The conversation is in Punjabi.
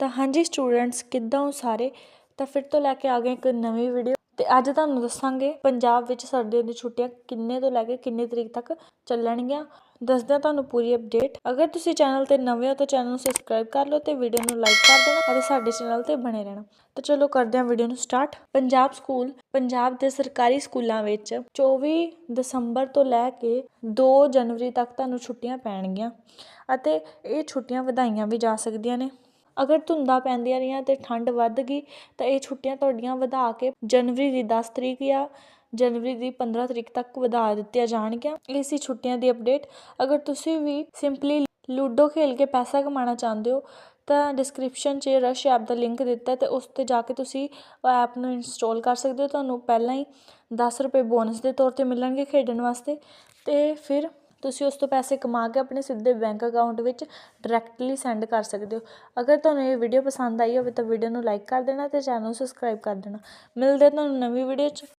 ਤਾਂ ਹਾਂਜੀ ਸਟੂਡੈਂਟਸ, ਕਿੱਦਾਂ ਹੋ ਸਾਰੇ? ਤਾਂ ਫਿਰ ਤੋਂ ਲੈ ਕੇ ਆ ਗਏ ਇੱਕ ਨਵੀਂ ਵੀਡੀਓ ਤੇ ਅੱਜ ਤੁਹਾਨੂੰ ਦੱਸਾਂਗੇ ਪੰਜਾਬ ਵਿੱਚ ਸਰਦੀਆਂ ਦੀ ਛੁੱਟੀਆਂ ਕਿੰਨੇ ਤੋਂ ਲੈ ਕੇ ਕਿੰਨੇ ਤਰੀਕ ਤੱਕ ਚੱਲਣਗੀਆਂ। ਦੱਸਦੇ ਤੁਹਾਨੂੰ ਪੂਰੀ ਅਪਡੇਟ ਅਗਰ ਤੁਸੀਂ ਚੈਨਲ ਤੇ ਨਵੇਂ ਹੋ ਤਾਂ ਚੈਨਲ ਨੂੰ ਸਬਸਕ੍ਰਾਈਬ ਕਰ ਲਓ ਤੇ ਵੀਡੀਓ ਨੂੰ ਲਾਈਕ ਕਰ ਦੇਣਾ ਅਤੇ ਸਾਡੇ ਚੈਨਲ ਤੇ ਬਣੇ ਰਹਿਣਾ। ਤਾਂ ਚਲੋ ਕਰਦੇ ਹਾਂ ਵੀਡੀਓ ਨੂੰ ਸਟਾਰਟ ਪੰਜਾਬ ਸਕੂਲ ਪੰਜਾਬ ਦੇ ਸਰਕਾਰੀ ਸਕੂਲਾਂ ਵਿੱਚ 24 ਦਸੰਬਰ ਤੋਂ ਲੈ ਕੇ 2 ਜਨਵਰੀ ਤੱਕ ਤੁਹਾਨੂੰ ਛੁੱਟੀਆਂ ਪੈਣਗੀਆਂ ਅਤੇ ਇਹ ਛੁੱਟੀਆਂ ਵਧਾਈਆਂ ਵੀ ਜਾ ਸਕਦੀਆਂ ਨੇ। ਅਗਰ ਧੁੰਦਾਂ ਪੈਂਦੀਆਂ ਰਹੀਆਂ ਅਤੇ ਠੰਡ ਵੱਧ ਗਈ, ਤਾਂ ਇਹ ਛੁੱਟੀਆਂ ਤੁਹਾਡੀਆਂ ਵਧਾ ਕੇ ਜਨਵਰੀ ਦੀ ਦਸ ਤਰੀਕ ਜਾਂ ਜਨਵਰੀ ਦੀ 15 ਤਰੀਕ ਤੱਕ ਵਧਾ ਦਿੱਤੀਆਂ ਜਾਣਗੀਆਂ। ਇਹ ਸੀ ਛੁੱਟੀਆਂ ਦੀ ਅਪਡੇਟ, ਅਗਰ ਤੁਸੀਂ ਵੀ ਸਿੰਪਲੀ ਲੂਡੋ ਖੇਲ ਕੇ ਪੈਸਾ ਕਮਾਉਣਾ ਚਾਹੁੰਦੇ ਹੋ, ਤਾਂ ਡਿਸਕ੍ਰਿਪਸ਼ਨ 'ਚ ਰਸ਼ ਐਪ ਦਾ ਲਿੰਕ ਦਿੱਤਾ ਤੇ ਉਸ ਤੇ ਜਾ ਕੇ ਤੁਸੀਂ ਉਹ ਐਪ ਨੂੰ ਇੰਸਟਾਲ ਕਰ ਸਕਦੇ ਹੋ। ਤੁਹਾਨੂੰ ਪਹਿਲਾਂ ਹੀ 10 ਰੁਪਏ ਬੋਨਸ ਦੇ ਤੌਰ ਤੇ ਮਿਲਣਗੇ ਖੇਡਣ ਵਾਸਤੇ ਤੇ ਫਿਰ ਤੁਸੀਂ ਉਸ ਤੋਂ ਪੈਸੇ ਕਮਾ ਕੇ ਆਪਣੇ ਸਿੱਧੇ ਬੈਂਕ ਅਕਾਊਂਟ ਵਿੱਚ ਡਾਇਰੈਕਟਲੀ ਸੈਂਡ ਕਰ ਸਕਦੇ ਹੋ। ਅਗਰ ਤੁਹਾਨੂੰ ਇਹ ਵੀਡੀਓ ਪਸੰਦ ਆਈ ਹੋਵੇ ਤਾਂ ਵੀਡੀਓ ਨੂੰ ਲਾਈਕ ਕਰ ਦੇਣਾ ਤੇ ਚੈਨਲ ਨੂੰ ਸਬਸਕ੍ਰਾਈਬ ਕਰ ਦੇਣਾ। ਮਿਲਦੇ ਤੁਹਾਨੂੰ ਨਵੀਂ ਵੀਡੀਓ 'ਚ।